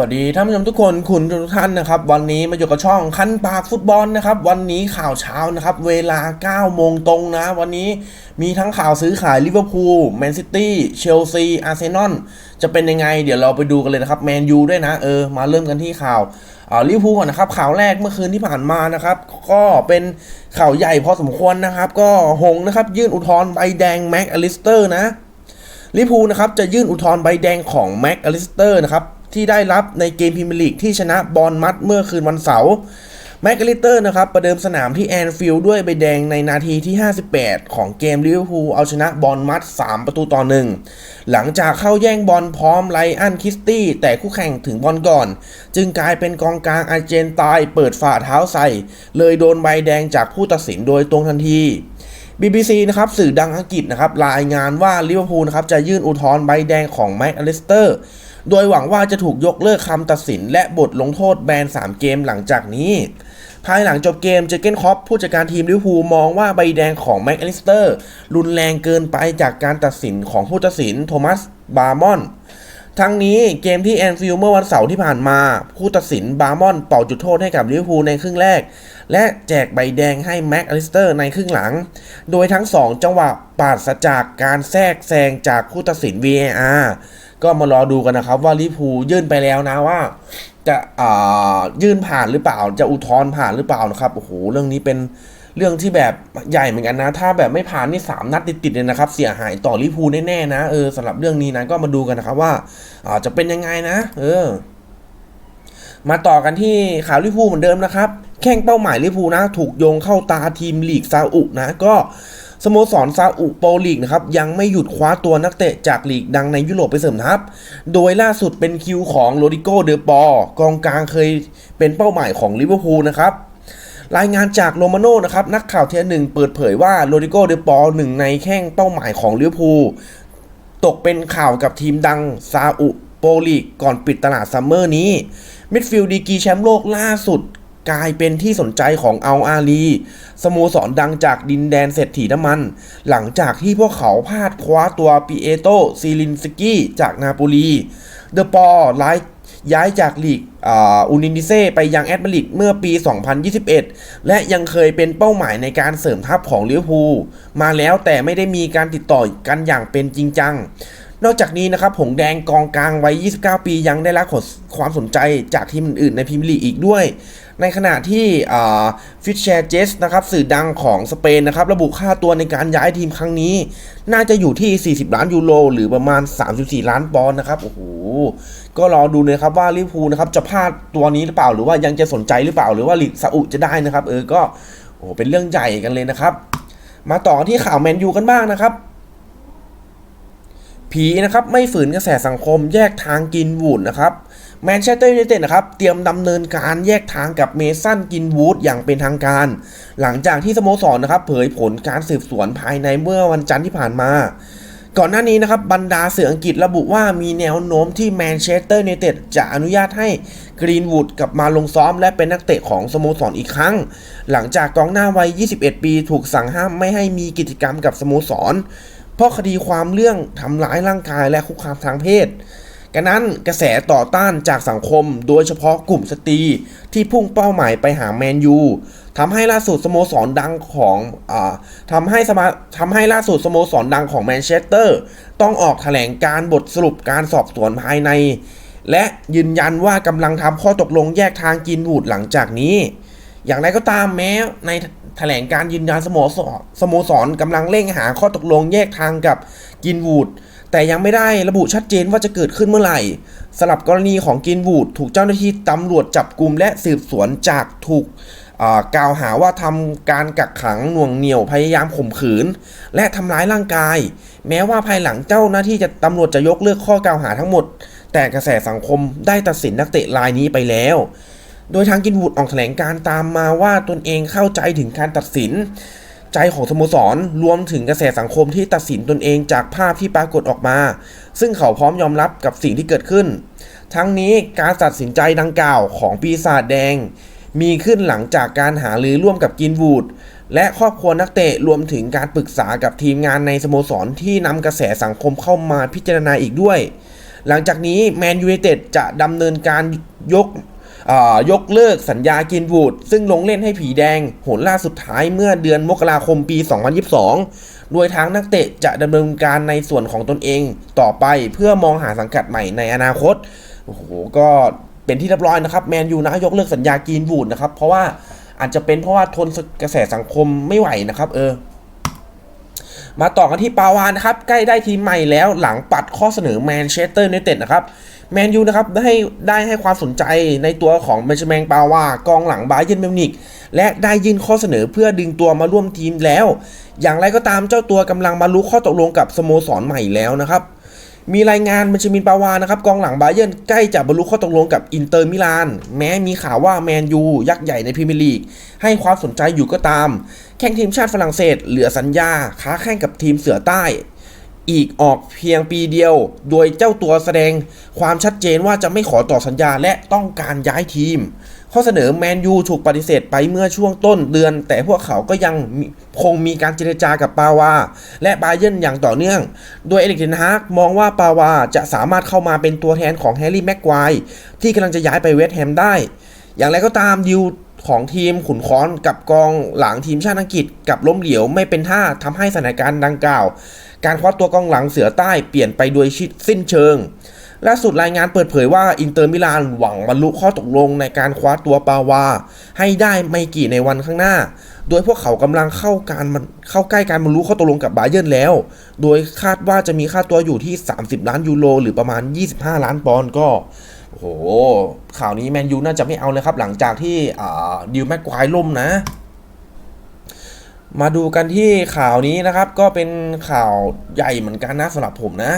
วัสดีท่านผู้ชมทุกคนคุณทุกท่านนะครับวันนี้มาอยู่กับช่องคันปากฟุตบอลนะครับวันนี้ข่าวเช้านะครับเวลา9โมงตรงนะ วันนี้มีทั้งข่าวซื้อขายลิเวอร์พูลแมนซิตี้เชลซีอาร์เซนอลจะเป็นยังไง เดี๋ยวเราไปดูกันเลยนะครับแมนยูด้วยนะเออมาเริ่มกันที่ข่าวอ่าลิเวอร์พูลก่อนนะครับข่าวแรกเมื่อคืนที่ผ่านมานะครับก็เป็นข่าวใหญ่พอสมควรนะครับก็หงส์นะครับยื่นอุทธรณ์ใบแดงแม็กอลิสเตอร์นะลิเวอร์พูลนะครับจะยื่นอุทธรณ์ใบแดงของแม็กอลิสเตอร์นะครับ ที่ได้รับในเกมพรีเมียร์ลีกที่ชนะบอลมัดเมื่อคืนวันเสาร์แม็กอลิเตอร์นะครับประเดิมสนามที่แอนฟิลด์ด้วยใบแดงในนาทีที่ 58 ของเกมลิเวอร์พูลเอาชนะบอลมัด 3 ประตูต่อหนึ่งหลังจากเข้าแย่งบอลพร้อมไลอันคิสตี้ แต่คู่แข่งถึงบอลก่อน จึงกลายเป็นกองกลางอาร์เจนตายเปิดฝ่าเท้าใส่ เลยโดนใบแดงจากผู้ตัดสินโดยตรงทันที BBC นะครับสื่อดังอังกฤษนะครับรายงานว่าลิเวอร์พูลนะครับจะยื่นอุทธรณ์ใบแดงของแม็กอลิสเตอร์ โดยหวังว่าจะถูกยกเลิกคำตัดสิน และบทลงโทษแบน 3 เกมหลังจากนี้ ภายหลังจบเกมเจเกนคอปผู้จัดการทีมลิเวอร์พูลมองว่าใบแดงของแม็กอลิสเตอร์ รุนแรงเกินไปจากการตัดสินของผู้ตัดสินโทมัสบาร์มอน ทั้งนี้เกมที่แอนฟิลด์เมื่อวันเสาร์ที่ผ่านมา ผู้ตัดสินบาร์มอนเป่าจุดโทษให้กับลิเวอร์พูลในครึ่งแรก และแจกใบแดงให้แม็กอลิสเตอร์ในครึ่งหลัง โดยทั้ง 2 จังหวะปราศจากการแทรกแซงจากผู้ตัดสิน VAR ก็มารอดูกันนะครับว่าลิเวอร์พูลยื่นไปแล้วนะว่า จะายื่นผ่านหรือเปล่าจะอุทธรณ์ผ่านหรือเปล่านะครับโอ้โหเรื่องนี้เป็น เรื่องที่แบบใหญ่เหมือนกันนะ ถ้าแบบไม่ผ่านนี่สามนัดติดๆเลยนะครับ เสียหายต่อลิพูแน่ๆนะเออสำหรับเรื่องนี้นะก็มาดูกันนะครับว่าอ่าจะเป็นยังไงนะ เออ มาต่อกันที่ข่าวลิพูเหมือนเดิมนะครับ แข่งเป้าหมายลิพูนะ ถูกโยงเข้าตาทีมลีกซาอุนะก็สโมสรซาอุโปรลีกนะครับยังไม่หยุดคว้าตัวนักเตะจากลีกดังในยุโรปไปเสริมทัพ โดยล่าสุดเป็นคิวของโรดิโกเดอปอกองกลางเคยเป็นเป้าหมายของลิเวอร์พูลนะครับ รายงานจากโรมาโน่นะครับนักข่าวเทียหนึ่งเปิดเผยว่าโรดิโกเดอปอหนึ่งในแข้งเป้าหมายของลิเวอร์พูลตกเป็นข่าวกับทีมดังซาอุโปลีกก่อนปิดตลาดซัมเมอร์นี้มิดฟิลด์ดีกีแชมป์โลกล่าสุดกลายเป็นที่สนใจของอัลอาลีสโมสรดังจากดินแดนเศรษฐีน้ำมัน หลังจากที่พวกเขาพลาดคว้าตัวปิเอโตซิลินสกี้จากนาโปลีเดอปอไล ย้ายจากลีกอูนินิเซ่ไปยังแอตมาริกเมื่อปี 2021 และยังเคยเป็นเป้าหมายในการเสริมทัพของลิเวอร์พูลมาแล้วแต่ไม่ได้มีการติดต่อกันอย่างเป็นจริงจัง นอกจากนี้นะครับหงแดงกองกลางวัย 29 ปียังได้รับความสนใจจากทีมอื่นในพรีเมียร์ลีกอีกด้วย ในขณะที่ฟิชแชอร์เจสนะครับสื่อดังของสเปนนะครับระบุค่าตัวในการย้ายทีมครั้งนี้ น่าจะอยู่ที่ 40 ล้านยูโรหรือประมาณ 34 ล้านปอนด์นะครับโอ้โหก็รอดูเลยครับว่าลิเวอร์พูลนะครับจะพลาดตัวนี้หรือเปล่าหรือว่ายังจะสนใจหรือเปล่า หรือว่าลีกซาอุจะได้นะครับ เออก็โอ้โหเป็นเรื่องใหญ่กันเลยนะครับ มาต่อที่ข่าวแมนยูกันบ้างนะครับผีนะครับไม่ฝืนกระแสสังคมแยกทางกินวูดนะครับ แมนเชสเตอร์ยูไนเต็ดนะครับเตรียมดำเนินการแยกทางกับเมสันกินวูดอย่างเป็นทางการ หลังจากที่สโมสรนะครับเผยผลการสืบสวนภายในเมื่อวันจันทร์ที่ผ่านมา ก่อนหน้านี้นะครับบรรดาสื่ออังกฤษระบุว่ามีแนวโน้มที่แมนเชสเตอร์ยูไนเต็ดจะอนุญาตให้กรีนวูดกลับมาลงซ้อมและเป็นนักเตะของสโมสรอีกครั้ง หลังจากกองหน้าวัย 21 ปีถูกสั่งห้ามไม่ให้มีกิจกรรมกับสโมสรเพราะคดีความเรื่องทำร้ายร่างกายและคุกคามทางเพศ กันนั้นกระแสต่อต้านจากสังคม โดยเฉพาะกลุ่มสตรีที่พุ่งเป้าหมายไปหาแมนยูทำให้ล่าสุดสโมสรดังของอทำให้สมาทำให้ล่าสุดสโมสรดังของแมนเชสเตอร์ ต้องออกแถลงการบทสรุปการสอบสวนภายใน และยืนยันว่ากำลังทำข้อตกลงแยกทางกินวูดหลังจากนี้ อย่างไรก็ตามแม้ในแถลงการยืนยันสโมสรสโมสรกำลังเร่งหาข้อตกลงแยกทางกับกินวูด แต่ยังไม่ได้ระบุชัดเจนว่าจะเกิดขึ้นเมื่อไหร่สลับกรณีของกินวูดถูกเจ้าหน้าที่ตำรวจจับกลุ่มและสืบสวนจากถูกกล่าวหาว่าทำการกักขังหน่วงเหนี่ยวพยายามข่มขืน และทำร้ายร่างกาย แม้ว่าภายหลังเจ้าหน้าที่จะตำรวจจะยกเลิกข้อกล่าวหาทั้งหมด แต่กระแสสังคมได้ตัดสินนักเตะรายนี้ไปแล้ว โดยทางกินวูดออกแถลงการตามมาว่าตนเองเข้าใจถึงการตัดสิน ใจของสโมสรรวมถึงกระแสสังคมที่ตัดสินตนเองจากภาพที่ปรากฏออกมา ซึ่งเขาพร้อมยอมรับกับสิ่งที่เกิดขึ้น ทั้งนี้การตัดสินใจดังกล่าวของปีศาจแดง มีขึ้นหลังจากการหารือร่วมกับกินวูดและครอบครัวนักเตะรวมถึงการปรึกษากับทีมงานในสโมสรที่นำกระแสสังคมเข้ามาพิจารณาอีกด้วย หลังจากนี้แมนยูไนเต็ดจะดำเนินการยก ยกเลิกสัญญากินวูดซึ่งลงเล่นให้ผีแดงโหนล่าสุดท้ายเมื่อเดือนมกราคมปี 2022 โดยทางนักเตะจะดำเนินการในส่วนของตนเองต่อไปเพื่อมองหาสังกัดใหม่ในอนาคตโอ้โหก็เป็นที่เรียบร้อยนะครับแมนยูนะยกเลิกสัญญากินวูดนะครับเพราะว่าอาจจะเป็นเพราะว่าทนกระแสสังคมไม่ไหวนะครับเออมาต่อกันที่ปาวานนะครับ ใกล้ได้ทีมใหม่แล้วหลังปัดข้อเสนอแมนเชสเตอร์ยูไนเต็ดนะครับ แมนยูนะครับได้ได้ให้ความสนใจในตัวของเบนจามินปาวากองหลังบาเยร์นมิวนิกและได้ยื่นข้อเสนอเพื่อดึงตัวมาร่วมทีมแล้ว อย่างไรก็ตามเจ้าตัวกำลังบรรลุข้อตกลงกับสโมสรใหม่แล้วนะครับ มีรายงานเบนจามินปาวานะครับกองหลังบาเยนใกล้จะบรรลุข้อตกลงกับอินเตอร์มิลาน แม้มีข่าวว่าแมนยูยักษ์ใหญ่ในพรีเมียร์ลีกให้ความสนใจอยู่ก็ตาม แข่งทีมชาติฝรั่งเศสเหลือสัญญาค้าแข่งกับทีมเสือใต้ อีกออกเพียงปีเดียว โดยเจ้าตัวแสดงความชัดเจนว่าจะไม่ขอต่อสัญญาและต้องการย้ายทีม ข้อเสนอแมนยูถูกปฏิเสธไปเมื่อช่วงต้นเดือน แต่พวกเขาก็ยังคงมีการเจรจากับปาวา และบาเยนอย่างต่อเนื่อง โดยเอริกเทนฮากมองว่าปาวาจะสามารถเข้ามาเป็นตัวแทนของแฮร์รี่แม็กควายที่กำลังจะย้ายไปเวสต์แฮมได้ อย่างไรก็ตามดิว ของทีมขุนค้อนกับกองหลังทีมชาติอังกฤษกับล้มเหลวไม่เป็นท่าทำให้สถานการณ์ดังกล่าว การคว้าตัวกองหลังเสือใต้เปลี่ยนไปโดยชิดสิ้นเชิงล่าสุดรายงานเปิดเผยว่าอินเตอร์มิลานหวังบรรลุข้อตกลงในการคว้าตัวปาวา ให้ได้ไม่กี่ในวันข้างหน้า โดยพวกเขากำลังเข้าการมันเข้าใกล้การบรรลุข้อตกลงกับบาเยิร์นแล้ว โดยคาดว่าจะมีค่าตัวอยู่ที่ 30 ล้านยูโรหรือประมาณ 25 ล้านปอนด์ก็ โอ้โห ข่าวนี้แมนยูน่าจะไม่เอาเลยครับ หลังจากที่ดิวแม็กควายล่มนะ มาดูกันที่ข่าวนี้นะครับ ก็เป็นข่าวใหญ่เหมือนกันนะสำหรับผมนะ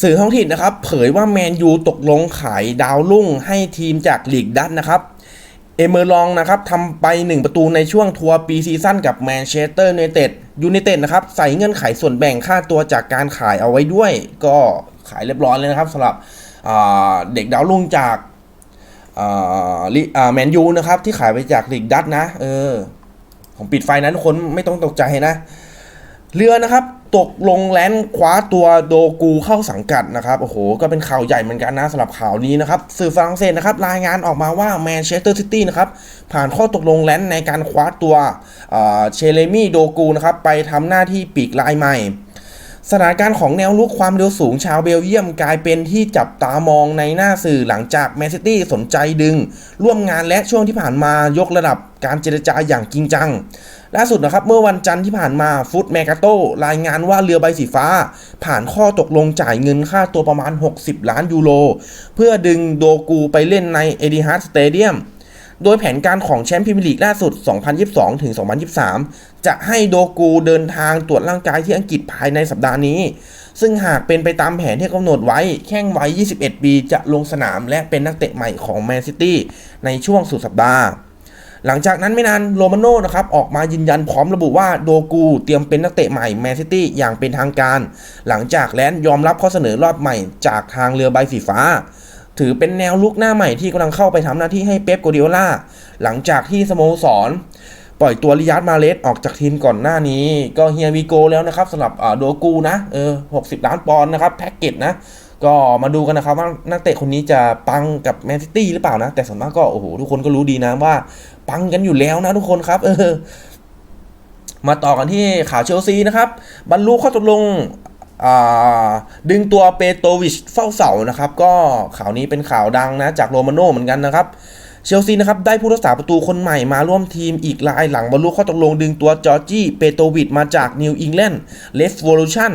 สื่อท้องถิ่นนะครับ เผยว่าแมนยูตกลงขายดาวรุ่งให้ทีมจากลีกดัตนะครับ เอเมอร์ลองนะครับทำไป 1 ประตูในช่วงทัวร์ปีซีซั่นกับแมนเชสเตอร์ยูไนเต็ดยูไนเต็ดนะครับ ใส่เงื่อนไขส่วนแบ่งค่าตัวจากการขายเอาไว้ด้วย ก็ ขายเรียบร้อยเลยนะครับสำหรับเด็กดาวรุ่งจากแมนยูนะครับ ที่ขายไปจากลีกดัตนะ เออ ผมปิดไฟนะทุกคนไม่ต้องตกใจนะ เรือนะครับ ตกลงแลนด์คว้าตัวโดกูเข้าสังกัดนะครับ โอ้โห ก็เป็นข่าวใหญ่เหมือนกันนะสำหรับข่าวนี้นะครับ สื่อฝรั่งเศสนะครับ รายงานออกมาว่าแมนเชสเตอร์ซิตี้นะครับ ผ่านข้อตกลงแลนด์ในการคว้าตัวเชเลมี่โดกูนะครับ ไปทำหน้าที่ปีกลายใหม่ สถานการณ์ของแนวลุกความเร็วสูงชาวเบลเยียมกลายเป็นที่จับตามองในหน้าสื่อหลังจากแมนซิตี้สนใจดึง ร่วมงานและช่วงที่ผ่านมายกระดับการเจรจาอย่างจริงจัง ล่าสุดนะครับเมื่อวันจันทร์ที่ผ่านมาฟุตแมกาโตรายงานว่าเรือใบสีฟ้า ผ่านข้อตกลงจ่ายเงินค่าตัวประมาณ 60 ล้านยูโร เพื่อดึงโดกูไปเล่นในเอดิฮาร์สเตเดียมโดยแผนการของแชมป์พรีเมียร์ลีกล่าสุด 2022 ถึง 2023 จะให้โดกูเดินทางตรวจร่างกายที่อังกฤษภายในสัปดาห์นี้ ซึ่งหากเป็นไปตามแผนที่กำหนดไว้ แข้งวัย 21 ปีจะลงสนามและเป็นนักเตะใหม่ของแมนซิตี้ในช่วงสุดสัปดาห์ หลังจากนั้นไม่นานโรมาโน่นะครับออกมายืนยันพร้อมระบุว่าโดกูเตรียมเป็นนักเตะใหม่แมนซิตี้อย่างเป็นทางการ หลังจากแลนด์ยอมรับข้อเสนอรอบใหม่จากทางเรือใบสีฟ้าถือเป็นแนวลุกหน้าใหม่ที่กำลังเข้าไปทำหน้าที่ให้เป๊ปโกวาร์ดิโอลาหลังจากที่สโมสร ปล่อยตัวริยาร์ดมาเลสออกจากทีมก่อนหน้านี้ ก็เฮียวีโกแล้วนะครับสำหรับโดกูนะเออ60ล้านปอนด์นะครับแพ็กเกจนะก็มาดูกันนะครับว่านักเตะคนนี้จะปังกับแมนซิตี้หรือเปล่านะ แต่ส่วนมากก็โอ้โหทุกคนก็รู้ดีนะว่า ปังกันอยู่แล้วนะทุกคนครับเออมาต่อกันที่ข่าวเชลซีนะครับ บรรลุข้อตกลงดึงตัวเปโตวิชเฝ้าเสานะครับ ก็ข่าวนี้เป็นข่าวดังนะจากโรมาโน่เหมือนกันนะครับ เชลซีนะครับได้ผู้รักษาประตูคนใหม่มาร่วมทีมอีกรายหลังบรรลุข้อตกลงดึงตัวจอร์จี้เปโตวิชมาจากนิวอิงแลนด์เลสโวลูชัน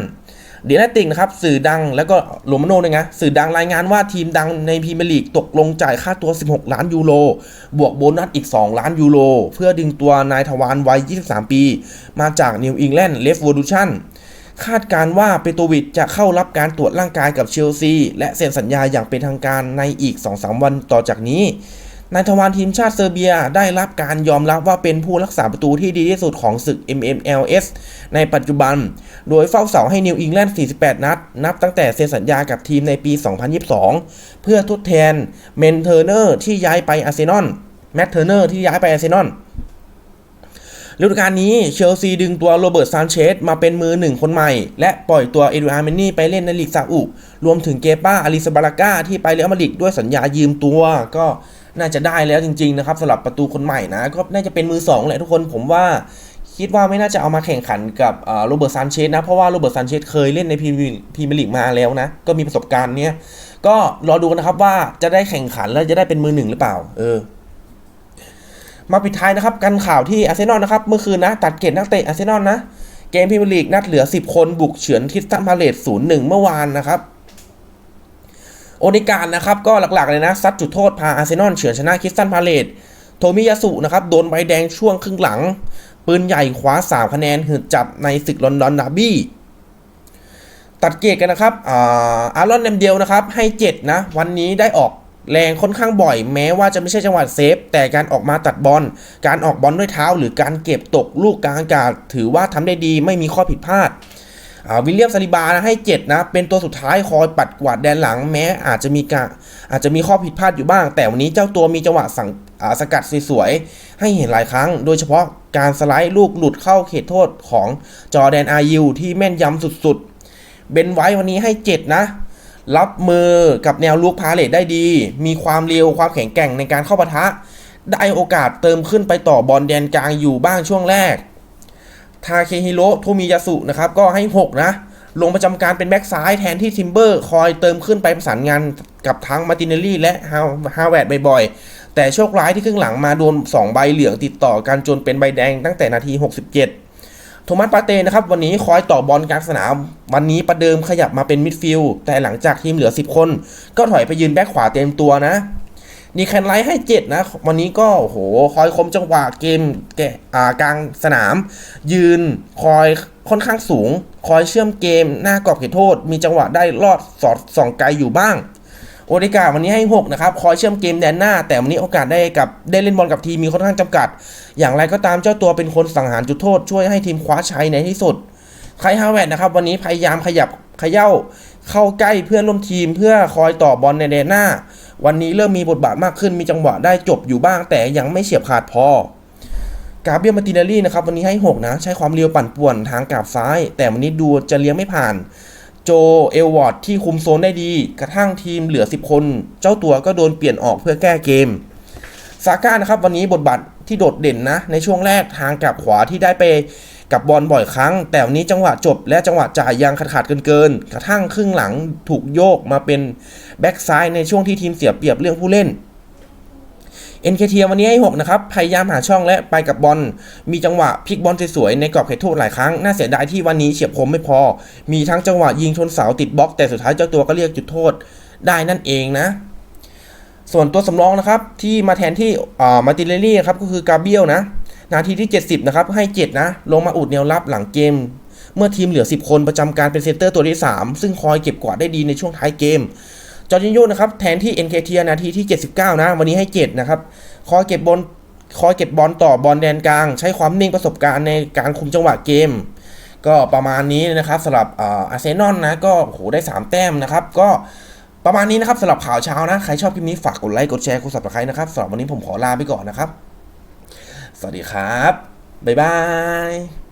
เดียนาติกนะครับสื่อดังแล้วก็โรมาโน่ด้วยนะสื่อดังรายงานว่าทีมดังในพรีเมียร์ลีกตกลงจ่ายค่าตัว 16 ล้านยูโรบวกโบนัสอีก 2 ล้านยูโรเพื่อดึงตัวนายทวารวัย 23 ปี มาจากนิวอิงแลนด์เลฟโวลูชันคาดการว่าเปโตวิชจะเข้ารับการตรวจร่างกายกับเชลซี และเซ็นสัญญาอย่างเป็นทางการในอีก 2-3 วันต่อจากนี้ นายทวารทีมชาติเซอร์เบียได้รับการยอมรับว่าเป็นผู้รักษาประตูที่ดีที่สุดของศึก MMLS ในปัจจุบัน โดยเฝ้าเสาให้นิวอิงแลนด์ 48 นัด นับตั้งแต่เซ็นสัญญากับทีมในปี 2022 เพื่อทดแทนเมนเทอร์เนอร์ที่ย้ายไปอาร์เซนอลแมตเทอร์เนอร์ที่ย้ายไปอาร์เซนอลฤดูกาลนี้เชลซีดึงตัวโรเบิร์ตซานเชสมาเป็นมือหนึ่งคนใหม่ และปล่อยตัวเอดูอาร์เมนนี่ไปเล่นในลีกซาอุ รวมถึงเกป้าอาริสบาราก้าที่ไปเรอัลมาดริดด้วยสัญญายืมตัว ก็ น่าจะได้แล้วจริงๆนะครับสำหรับประตูคนใหม่นะก็น่าจะเป็นมือสองแหละทุกคนผมว่าคิดว่าไม่น่าจะเอามาแข่งขันกับโรเบิร์ตซานเชสนะ เพราะว่าโรเบิร์ตซานเชสเคยเล่นในพรีเมียร์ลีกมาแล้วนะ ก็มีประสบการณ์เนี้ยก็รอดูกันนะครับว่าจะได้แข่งขันแล้วจะได้เป็นมือหนึ่งหรือเปล่า เออ มาปิดท้ายนะครับ กันข่าวที่อาร์เซนอลนะครับ เมื่อคืนนะ ตัดเกตนักเตะอาร์เซนอลนะ เกมพรีเมียร์ลีกนัดเหลือ 10 คนบุกเฉือนทิสตันพาเลต0-1เมื่อวานนะครับ โอนิการนะครับก็หลักๆเลยนะซัดจุดโทษพาอาร์เซนอลเฉือนชนะคริสตันพาเลตโทมิยาสุนะครับโดนใบแดงช่วงครึ่งหลัง ปืนใหญ่คว้า 3 คะแนนหืดจับในศึกลอนดอนดาร์บี้ตัดเกตกันนะครับอารอนเนมเดียวนะครับให้ 7 นะ วันนี้ได้ออกแรงค่อนข้างบ่อยแม้ว่าจะไม่ใช่จังหวะเซฟ แต่การออกมาตัดบอล การออกบอลด้วยเท้า หรือการเก็บตกลูกกลางอากาศ ถือว่าทำได้ดีไม่มีข้อผิดพลาด วิลเลียมซาลิบานะให้ 7 นะ เป็นตัวสุดท้ายคอยปัดกวาดแดนหลังแม้อาจจะมีกะอาจจะมีข้อผิดพลาดอยู่บ้าง แต่วันนี้เจ้าตัวมีจังหวะสั่งสกัดสวยๆ ให้เห็นหลายครั้ง โดยเฉพาะการสไลด์ลูกหลุดเข้าเขตโทษของจอแดนอายิวที่แม่นยำสุดๆ เบนไว้วันนี้ให้ 7 นะ รับมือกับแนวลุกพาเลตได้ดี มีความเร็วความแข็งแกร่งในการเข้าปะทะ ได้โอกาสเติมขึ้นไปต่อบอลแดนกลางอยู่บ้างช่วงแรก ทาเคฮิโรโทมิยาสุนะครับก็ให้ 6 นะ ลงประจำการเป็นแบ็กซ้ายแทนที่ทิมเบอร์ คอยเติมขึ้นไปประสานงานกับทั้งมาร์ตินเนลลี่และฮาวฮาวเวร์ดบ่อยๆ แต่โชคร้ายที่ครึ่งหลังมาโดน 2 ใบเหลืองติดต่อกันจนเป็นใบแดงตั้งแต่นาที 67โทมัสปาเต้นะครับวันนี้คอยต่อบอลกลางสนาม วันนี้ประเดิมขยับมาเป็นมิดฟิลด์แต่หลังจากทีมเหลือ 10 คน ก็ถอยไปยืนแบ็กขวาเต็มตัวนะ นีแคนไลท์ให้ 7 นะ วันนี้ก็โหคอยคมจังหวะเกมแกะอ่ากลางสนาม ยืนคอยค่อนข้างสูง คอยเชื่อมเกมหน้ากรอบเขตโทษ มีจังหวะได้ลอดสอดส่องไกลอยู่บ้าง โอเดกาวันนี้ให้ 6 นะครับ คอยเชื่อมเกมแดนหน้า แต่วันนี้โอกาสได้กับได้เล่นบอลกับทีมมีค่อนข้างจำกัด อย่างไรก็ตามเจ้าตัวเป็นคนสังหารจุดโทษ ช่วยให้ทีมคว้าชัยในที่สุดไคลฮาวเวร์ดนะครับ วันนี้พยายามขยับเขย่าเข้าใกล้เพื่อนร่วมทีมเพื่อคอยต่อบอลในแดนหน้า วันนี้เริ่มมีบทบาทมากขึ้นมีจังหวะได้จบอยู่บ้าง แต่ยังไม่เฉียบขาดพอกาเบียมาตินารีนะครับวันนี้ให้ 6 นะ ใช้ความเร็วปั่นป่วนทางกาบซ้าย แต่วันนี้ดูจะเลี้ยงไม่ผ่าน โจเอลวอร์ดที่คุมโซนได้ดี กระทั่งทีมเหลือ 10 คน เจ้าตัวก็โดนเปลี่ยนออกเพื่อแก้เกมซาก้านะครับวันนี้บทบาทที่โดดเด่นนะ ในช่วงแรกทางกลับขวาที่ได้ไป กับบอลบ่อยครั้ง แต่วันนี้จังหวะจบและจังหวะจ่ายยังขาดขาดเกินเกินๆกระทั่งครึ่งหลังถูกโยกมาเป็นแบ็กซ้ายในช่วงที่ทีมเสียเปรียบเรื่องผู้เล่น NKT วันนี้ให้6นะครับ พยายามหาช่องและไปกับบอล มีจังหวะพลิกบอลสวยๆในกรอบเขตโทษหลายครั้ง น่าเสียดายที่วันนี้เฉียบคมไม่พอ มีทั้งจังหวะยิงชนเสาติดบล็อก แต่สุดท้ายเจ้าตัวก็เรียกจุดโทษได้นั่นเองนะ ส่วนตัวสำรองนะครับที่มาแทนที่มาติเลลี่ครับก็คือกาเบียลนะ นาทีที่ 70 นะครับ ให้ 7 นะ ลงมาอุดแนวรับหลังเกม เมื่อทีมเหลือ 10 คนประจำการเป็นเซนเตอร์ตัวที่ 3 ซึ่งคอยเก็บกวาดได้ดีในช่วงท้ายเกม จอร์จินโยนะครับ แทนที่ NKT นาทีที่ 79 นะ วันนี้ให้ 7 นะครับ คอยเก็บบอลคอยเก็บบอลต่อบอลแดนกลาง ใช้ความนิ่งประสบการณ์ในการคุมจังหวะเกม ก็ประมาณนี้นะครับสำหรับอาร์เซนอลนะก็โอ้โหได้ 3 แต้มนะครับก็ประมาณนี้นะครับสำหรับข่าวเช้านะ ใครชอบคลิปนี้ฝากกดไลค์ กดแชร์ กด subscribe นะครับสำหรับวันนี้ผมขอลาไปก่อนนะครับ สวัสดีครับ บ๊ายบาย